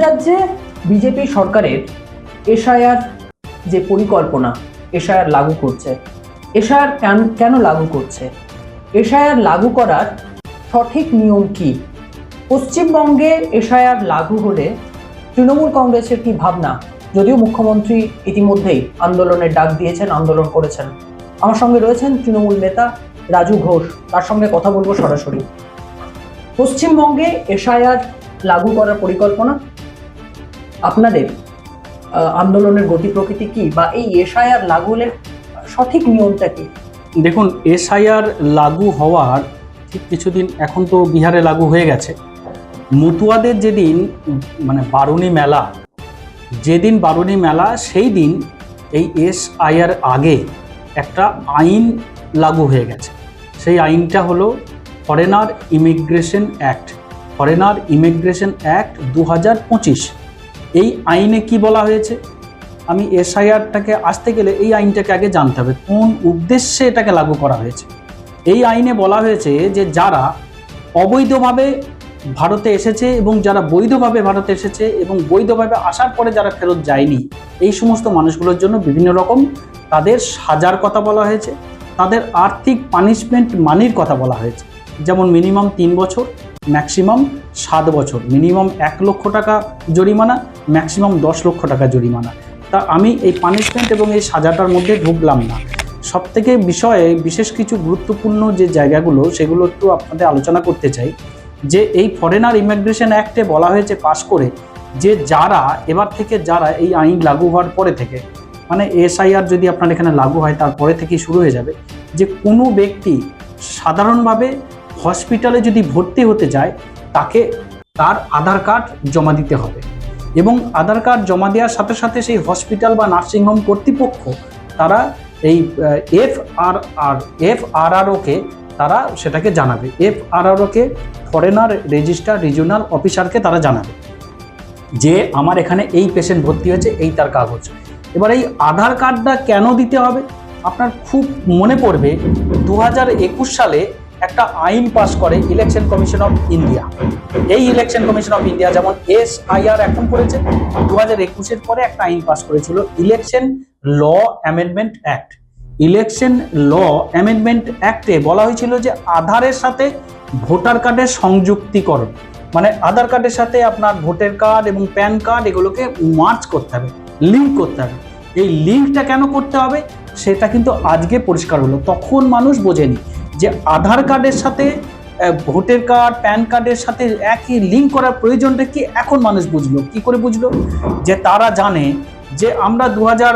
রাজ্যে রাজ্যে বিজেপি সরকারের এসআইআর যে পরিকল্পনা, এসআইআর লাগু করছে, এসআইআর কেন কেন লাগু করছে? এসআইআর লাগু করার সঠিক নিয়ম কি? পশ্চিমবঙ্গে এসআইআর লাগু হলে তৃণমূল কংগ্রেসের কি ভাবনা? যদিও মুখ্যমন্ত্রী ইতিমধ্যেই আন্দোলনের ডাক দিয়েছেন, আন্দোলন করেছেন। আমার সঙ্গে রয়েছেন তৃণমূল নেতা রাজু ঘোষ। তার সঙ্গে কথা বলব সরাসরি। পশ্চিমবঙ্গে এসআইআর লাগু করার পরিকল্পনা আপনাদের আন্দোলনের গতি প্রকৃতি কি বা এই এসআইআর লাগুলের সঠিক নিয়মটা কি? দেখুন, এসআইআর লাগু হওয়ার ঠিক কিছুদিন এখন তো বিহারে লাগু হয়ে গেছে। মতুয়াদের যেদিন মানে বারুণী মেলা, যেদিন বারুণী মেলা, সেই দিন এই এসআইআর আগে একটা আইন লাগু হয়ে গেছে। সেই আইনটা হলো foreigner immigration act. Foreigner immigration act দু হাজার পঁচিশ এই আইনে কি বলা হয়েছে? আমি এসআইআরটাকে আসতে গেলে এই আইনটাকে আগে জানতে হবে। কোন উদ্দেশ্যে এটাকে লাগু করা হয়েছে? এই আইনে বলা হয়েছে যে যারা অবৈধভাবে ভারতে এসেছে এবং যারা বৈধভাবে ভারতে এসেছে এবং বৈধভাবে আসার পরে যারা ফেরত যায়নি, এই সমস্ত মানুষগুলোর জন্য বিভিন্ন রকম তাদের সাজার কথা বলা হয়েছে। তাদের আর্থিক পানিশমেন্ট মানির কথা বলা হয়েছে। যেমন মিনিমাম তিন বছর, ম্যাক্সিমাম সাত বছর। মিনিমাম এক লক্ষ টাকা জরিমানা ম্যাক্সিমাম দশ লক্ষ টাকা জরিমানা। তা আমি এই পানিশমেন্ট এবং এই সাজাটার মধ্যে ঢুকলাম না। সব থেকে বিষয়ে বিশেষ কিছু গুরুত্বপূর্ণ যে জায়গাগুলো, সেগুলো একটু আপনাদের আলোচনা করতে চাই। যে এই ফরেনার ইমিগ্রেশন অ্যাক্টে বলা হয়েছে পাশ করে যে যারা, এবার থেকে যারা এই আইন লাগু হওয়ার পরে থেকে মানে এসআইআর যদি আপনার এখানে লাগু হয় তারপরে থেকেই শুরু হয়ে যাবে। যে কোনো ব্যক্তি সাধারণভাবে হসপিটালে যদি ভর্তি হতে যায় তাকে তার আধার কার্ড জমা দিতে হবে। এবং আধার কার্ড জমা দেওয়ার সাথে সাথে সেই হসপিটাল বা নার্সিংহোম কর্তৃপক্ষ তারা এই এফ আর আর এফ আর আর ওকে তারা সেটাকে জানাবে। এফ আর আর ওকে ফরেনার রেজিস্টার রিজিওনাল অফিসারকে তারা জানাবে যে আমার এখানে এই পেশেন্ট ভর্তি হয়েছে, এই তার কাগজ। এবার এই আধার কার্ডটা কেন দিতে হবে? আপনার খুব মনে পড়বে দু হাজার একুশ সালে একটা আইন পাস করে ইলেকশন কমিশন অফ ইন্ডিয়া। এই ইলেকশন কমিশন অফ ইন্ডিয়া যেমন এস আইআর এখন করেছে দু হাজার একুশের পরে একটা আইন পাস করেছিল, election law amendment act. Election law amendment অ্যাক্টে বলা হয়েছিল যে আধারের সাথে ভোটার কার্ডের সংযুক্তিকরণ মানে আধার কার্ডের সাথে আপনার ভোটার কার্ড এবং প্যান কার্ড এগুলোকে মার্চ করতে হবে লিঙ্ক করতে হবে। এই লিঙ্কটা কেন করতে হবে? সেটা কিন্তু আজকে পরিষ্কার হলো, তখন মানুষ বোঝেনি। যে আধার কার্ডের সাথে ভোটার কার্ড, প্যান কার্ডের সাথে একই লিঙ্ক করার প্রয়োজনটা কি এখন মানুষ বুঝলো? কি করে বুঝলো? যে তারা জানে যে আমরা দু হাজার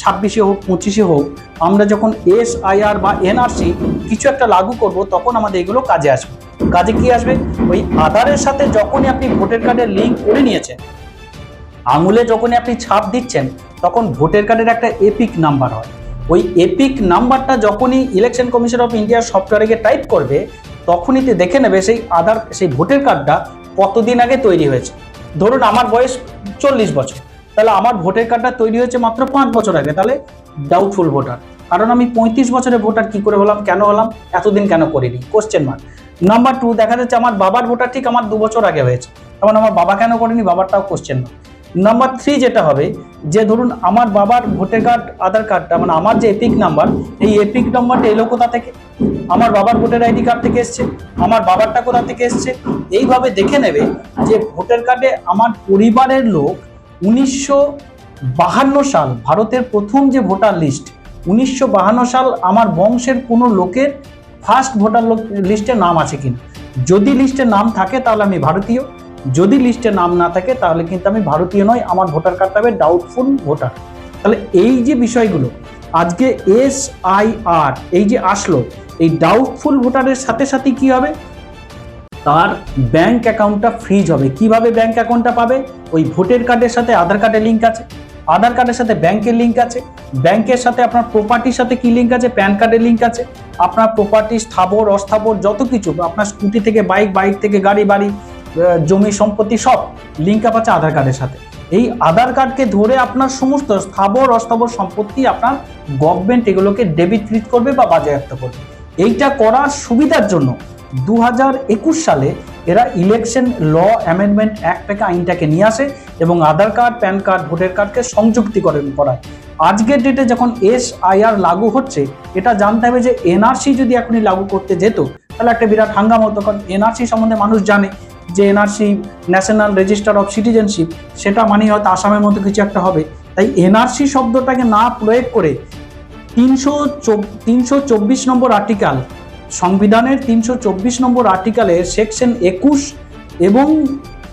ছাব্বিশে হোক, পঁচিশে হোক, আমরা যখন এস আইআর বা এনআরসি কিছু একটা লাগু করব, তখন আমাদের এগুলো কাজে আসবে। কাজে কি আসবে? ওই আধারের সাথে যখনই আপনি ভোটার কার্ডের লিঙ্ক করে নিয়েছেন, আঙুলে যখনই আপনি ছাপ দিচ্ছেন, তখন ভোটার কার্ডের একটা এপিক নাম্বার হয়। ওই এপিক নাম্বারটা যখনই ইলেকশন কমিশন অফ ইন্ডিয়ার সফটওয়্যারে টাইপ করবে, তখনই তে দেখে নেবে সেই আধার সেই ভোটার কার্ডটা কতদিন আগে তৈরি হয়েছে। ধরুন আমার বয়স চল্লিশ বছর, তাহলে আমার ভোটার কার্ডটা তৈরি হয়েছে মাত্র পাঁচ বছর আগে, তাহলে ডাউটফুল ভোটার কারণ আমি পঁয়ত্রিশ বছরের ভোটার কি করে হলাম, কেন হলাম, এতদিন কেন করিনি? কোশ্চেন মার্ক নাম্বার টু দেখা যাচ্ছে আমার বাবার ভোটার ঠিক আমার দু বছর আগে হয়েছে। তখন আমার বাবা কেন করেনি, বাবারটাও কোশ্চেন মার্ক নাম্বার থ্রি যেটা হবে, যে ধরুন আমার বাবার ভোটার কার্ড আধার কার্ডটা মানে আমার যে এপিক নাম্বার এই এপিক নাম্বারটা এলো কোথা থেকে? আমার বাবার ভোটার আইডি কার্ড থেকে এসছে, আমার বাবারটা কোথা থেকে এসছে? এইভাবে দেখে নেবে যে ভোটার কার্ডে আমার পরিবারের লোক উনিশশো বাহান্ন সাল, ভারতের প্রথম যে ভোটার লিস্ট উনিশশো বাহান্ন সাল আমার বংশের কোনো লোকের ফার্স্ট ভোটার লিস্টে নাম আছে কিনা? যদি লিস্টে নাম থাকে তাহলে আমি ভারতীয় যদি লিস্টে নাম না থাকে, তাহলে কিন্তু আমি ভারতীয় নয় আমার ভোটার কার্ডটা হবে ডাউটফুল ভোটার তাহলে এই যে বিষয়গুলো, আজকে এস আই আর এই যে আসলো, এই ডাউটফুল ভোটারের সাথে সাথে কি হবে? তার ব্যাংক অ্যাকাউন্টটা ফ্রিজ হবে। কীভাবে ব্যাংক অ্যাকাউন্টটা পাবে? ওই ভোটার কার্ডের সাথে আধার কার্ডের লিঙ্ক আছে। আধার কার্ডের সাথে ব্যাংকের লিঙ্ক আছে। ব্যাংকের সাথে আপনার প্রপার্টির সাথে কি লিঙ্ক আছে? প্যান কার্ডের লিঙ্ক আছে। আপনার প্রপার্টি স্থাবর, অস্থাবর, যত কিছু, আপনার স্কুটি থেকে বাইক বাইক থেকে গাড়ি, বাড়ি জমি সম্পত্তি সব লিঙ্ক আপ আছে আধার কার্ডের সাথে। এই আধার কার্ডকে ধরে আপনার সমস্ত স্থাবর, অস্থাবর সম্পত্তি আপনার গভর্নমেন্ট এগুলোকে ডেবিট ক্রিট করবে বা বাজেয়াপ্ত করবে। এইটা করার সুবিধার জন্য দু হাজার একুশ সালে এরা ইলেকশন ল অ্যামেন্ডমেন্ট অ্যাক্টটাকে আইনটাকে নিয়ে আসে এবং Aadhaar card PAN card voter কার্ডকে সংযুক্তিকরণ করায়। আজকের ডেটে যখন এস আইআর লাগু হচ্ছে, এটা জানতে হবে যে এনআরসি যদি এখনই লাগু করতে যেত, তাহলে একটা বিরাট হাঙ্গামা হতো, কারণ এনআরসি সম্বন্ধে মানুষ জানে। যে NRC national register of citizenship সেটা মানে হয়তো আসামের মতো কিছু একটা হবে। তাই এনআরসি শব্দটাকে না প্রয়োগ করে তিনশো তিনশো চব্বিশ নম্বর আর্টিকেল সংবিধানের তিনশো চব্বিশ নম্বর আর্টিকেলের সেকশন একুশ এবং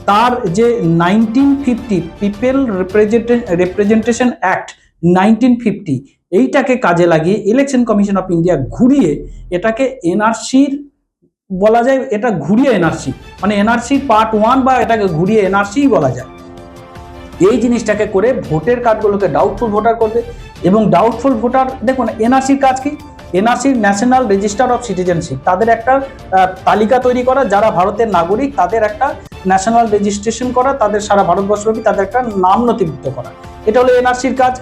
তার যে nineteen fifty people people representation act nineteen fifty এইটাকে কাজে লাগিয়ে ইলেকশন কমিশন অফ ইন্ডিয়া ঘুরিয়ে এটাকে এনআরসির বলা যায় এটা ঘুরিয়ে এনআরসি মানে এনআরসি পার্ট ওয়ান বা এটাকে ঘুরিয়ে এনআরসি বলা যায়। এই জিনিসটাকে করে ভোটের কার্ডগুলোকে ডাউটফুল ভোটার করবে এবং ডাউটফুল ভোটার দেখুন এনআরসির কাজ কি? NRC national register of citizenship তাদের একটা তালিকা তৈরি করা, যারা ভারতের নাগরিক, তাদের একটা ন্যাশনাল রেজিস্ট্রেশন করা, তাদের সারা ভারতবর্ষব্যাপী তাদের একটা নাম নথিভুক্ত করা। এটা হলো এনআরসির কাজ।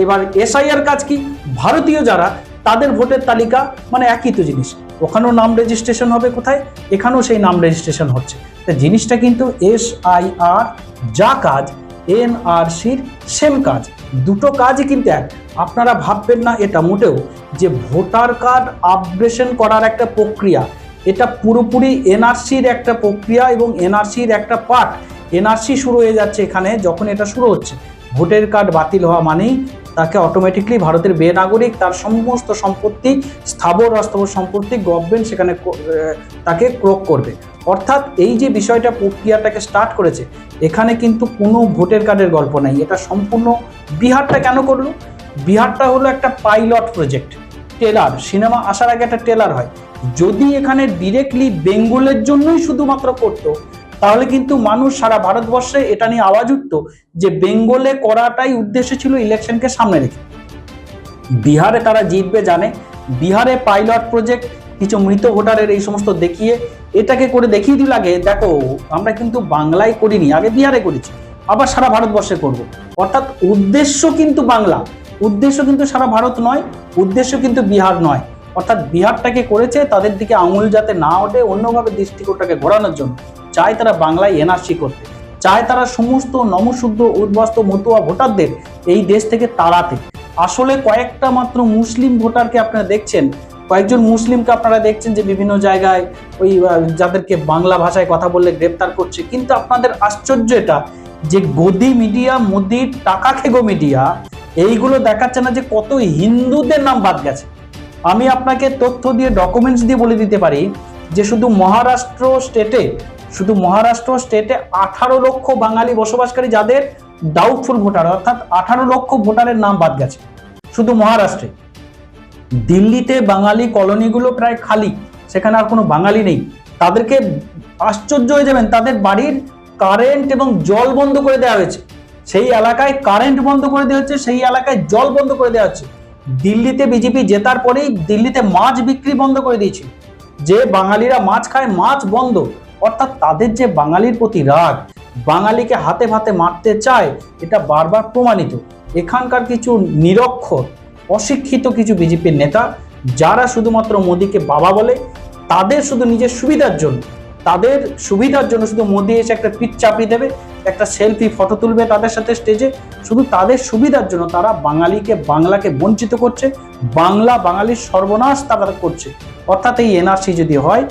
এবার এসআইআর কাজ কি? ভারতীয় যারা, তাদের ভোটের তালিকা মানে একই তো জিনিস। ওখানেও নাম রেজিস্ট্রেশন হবে কোথায়? এখানেও সেই নাম রেজিস্ট্রেশন হচ্ছে। তো জিনিসটা কিন্তু এস আই আর, যা কাজ এনআরসির সেম কাজ। দুটো কাজই কিন্তু এক। আপনারা ভাববেন না এটা মোটেও, যে ভোটার কার্ড আপগ্রেশন করার একটা প্রক্রিয়া। এটা পুরোপুরি এনআরসির একটা প্রক্রিয়া এবং এনআরসির একটা পার্ট। এনআরসি শুরু হয়ে যাচ্ছে এখানে যখন এটা শুরু হচ্ছে। ভোটের কার্ড বাতিল হওয়া মানেই তাকে অটোমেটিকলি ভারতের বেনাগরিক তার সমস্ত সম্পত্তি, স্থাবর অস্থাবর সম্পত্তি গভর্নমেন্ট সেখানে তাকে ক্রোক করবে। অর্থাৎ এই যে বিষয়টা প্রক্রিয়াটাকে স্টার্ট করেছে, এখানে কিন্তু কোনো ভোটের কার্ডের গল্প নাই। এটা সম্পূর্ণ বিহারটা কেন করল? বিহারটা হলো একটা পাইলট প্রজেক্ট টেলার সিনেমা আসার আগে একটা টেলার হয়। যদি এখানে ডিরেক্টলি বেঙ্গলের জন্যই শুধুমাত্র করতো তাহলে কিন্তু মানুষ সারা ভারতবর্ষে এটা নিয়ে আওয়াজ উঠতো যে বেঙ্গলে করাটাই উদ্দেশ্য ছিল ইলেকশনকে সামনে রেখে। বিহারে তারা জিতবে জানে। বিহারে পাইলট প্রজেক্ট, কিছু মৃত ভোটারের এই সমস্ত দেখিয়ে এটাকে করে দেখিয়ে দিল আগে দেখো, আমরা কিন্তু বাংলায় করিনি, আগে বিহারে করেছি, আবার সারা ভারতবর্ষে করব। অর্থাৎ উদ্দেশ্য কিন্তু বাংলা, উদ্দেশ্য কিন্তু সারা ভারত নয়, উদ্দেশ্য কিন্তু বিহার নয়। অর্থাৎ বিহারটাকে করেছে তাদের দিকে আঙুল যাতে না ওঠে, অন্যভাবে দৃষ্টিকোণটাকে ঘোরানোর জন্য। চায় তারা বাংলায় এনআরসি করতে। চায় তারা সমস্ত নমশুদ্ধ, উদ্বাস্ত, মতুয়া ভোটারদের এই দেশ থেকে তাড়াতে। আসলে কয়েকটা মাত্র মুসলিম ভোটারকে আপনারা দেখছেন। কয়েকজন মুসলিমকে আপনারা দেখছেন যে বিভিন্ন জায়গায় ওই যাদেরকে বাংলা ভাষায় কথা বললে গ্রেপ্তার করছে। কিন্তু আপনাদের আশ্চর্য এটা যে গদি মিডিয়া, মোদির টাকা খেগো মিডিয়া, এইগুলো দেখাচ্ছে না যে কত হিন্দুদের নাম বাদ গেছে। আমি আপনাকে তথ্য দিয়ে ডকুমেন্টস দিয়ে বলে দিতে পারি যে শুধু মহারাষ্ট্র স্টেটে শুধু মহারাষ্ট্র স্টেটে আঠারো লক্ষ বাঙালি বসবাসকারী যাদের ডাউটফুল ভোটার, অর্থাৎ আঠারো লক্ষ ভোটারের নাম বাদ গেছে। শুধু মহারাষ্ট্রে। দিল্লিতে বাঙালি কলোনিগুলো প্রায় খালি, সেখানে আর কোনো বাঙালি নেই। তাদেরকে আশ্চর্য হয়ে যাবেন, তাদের বাড়ির কারেন্ট এবং জল বন্ধ করে দেওয়া হয়েছে। সেই এলাকায় কারেন্ট বন্ধ করে দেওয়া হচ্ছে, সেই এলাকায় জল বন্ধ করে দেওয়া হচ্ছে। দিল্লিতে বিজেপি জেতার পরেই দিল্লিতে মাছ বিক্রি বন্ধ করে দিয়েছিল যে বাঙালিরা মাছ খায়, মাছ বন্ধ। অর্থাৎ তাদের যে বাঙালির প্রতি রাগ, বাঙালিকে হাতে হাতে মারতে চায়, এটা বারবার প্রমাণিত। এখানকার কিছু নিরক্ষর অশিক্ষিত কিছু বিজেপির নেতা, যারা শুধুমাত্র মোদীকে বাবা বলে, তাদের শুধু নিজের সুবিধার জন্য, তাদের সুবিধার জন্য শুধু মোদী এসে একটা পিঠ চাপিয়ে দেবে, একটা সেলফি, ফটো তুলবে তাদের সাথে স্টেজে, শুধু তাদের সুবিধার জন্য তারা বাঙালিকে, বাংলাকে বঞ্চিত করছে, বাংলা বাঙালির সর্বনাশ তারা করছে। অর্থাৎ এই এনআরসি যদি হয়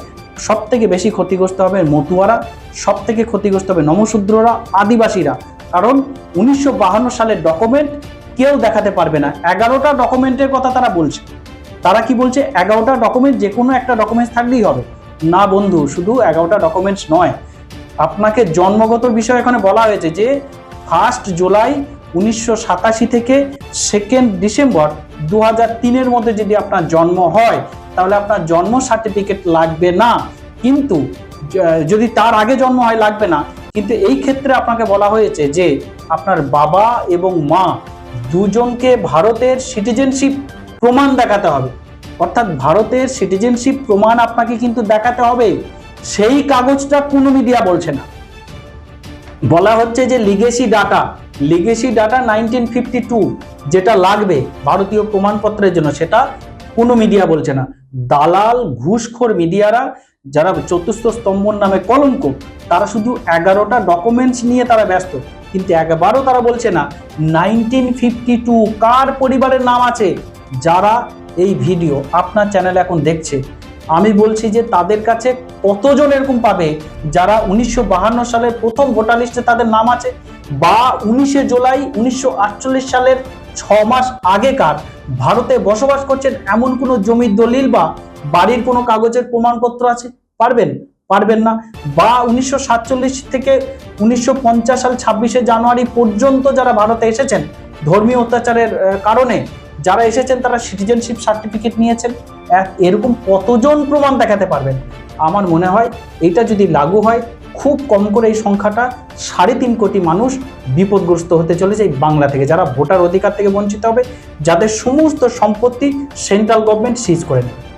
সব থেকে বেশি ক্ষতিগ্রস্ত হবে মতুয়ারা সব থেকে ক্ষতিগ্রস্ত হবে নমশূদ্ররা আদিবাসীরা। কারণ উনিশশো বাহান্ন সালের ডকুমেন্ট কেউ দেখাতে পারবে না। এগারোটা ডকুমেন্টের কথা তারা বলছে। তারা কি বলছে? এগারোটা ডকুমেন্ট যে কোনো একটা ডকুমেন্টস থাকলেই হবে। না বন্ধু, শুধু এগারোটা ডকুমেন্টস নয়। আপনাকে জন্মগত বিষয় এখানে বলা হয়েছে যে ফার্স্ট জুলাই উনিশশো সাতাশি থেকে সেকেন্ড ডিসেম্বর দু হাজার তিনের মধ্যে যদি আপনার জন্ম হয় তাহলে আপনার জন্ম সার্টিফিকেট লাগবে না। কিন্তু যদি তার আগে জন্ম হয়, লাগবে না। কিন্তু এই ক্ষেত্রে আপনাকে বলা হয়েছে যে, আপনার বাবা এবং মা দুজনকে ভারতের সিটিজেনশিপ প্রমাণ দেখাতে হবে। অর্থাৎ ভারতের সিটিজেনশিপ প্রমাণ আপনাকে কিন্তু দেখাতে হবে। সেই কাগজটা কোনো মিডিয়া বলছে না। বলা হচ্ছে যে legacy data legacy data nineteen fifty two যেটা লাগবে ভারতীয় প্রমাণপত্রের জন্য, সেটা কোনো মিডিয়া বলছে না। দালাল, ঘুষখোর মিডিয়ারা যারা চতুর্থ স্তম্ভর নামে কলঙ্ক, তারা শুধু এগারোটা ডকুমেন্টস নিয়ে তারা ব্যস্ত। কিন্তু একবারও তারা বলছে না নাইনটিন ফিফটি টু কার পরিবারের নাম আছে? যারা এই ভিডিও আপনার চ্যানেল এখন দেখছে। আমি বলছি যে তাদের কাছে কতজন এরকম পাবে? যারা উনিশশো সালের প্রথম ভোটার লিস্টে তাদের নাম আছে? বা উনিশে জুলাই উনিশশো আটচল্লিশ সালের ছ মাস আগেকার। ভারতে বসবাস করছেন এমন কোনো জমির দলিল বা বাড়ির কোনো কাগজের প্রমাণপত্র আছে? পারবেন? পারবেন না। বা উনিশশো সাতচল্লিশ থেকে উনিশশো পঞ্চাশ সাল ছাব্বিশে জানুয়ারি পর্যন্ত যারা ভারতে এসেছেন, ধর্মীয় অত্যাচারের কারণে যারা এসেছেন, তারা সিটিজেনশিপ সার্টিফিকেট নিয়েছেন। এরকম কতজন প্রমাণ দেখাতে পারবেন? আমার মনে হয় এটা যদি লাগু হয় খুব কম করে এই সংখ্যাটা সাড়ে তিন কোটি মানুষ বিপদগ্রস্ত হতে চলেছে এই বাংলা থেকে। যারা ভোটার অধিকার থেকে বঞ্চিত হবে, যাদের সমস্ত সম্পত্তি সেন্ট্রাল গভর্নমেন্ট সিজ করে নেবে।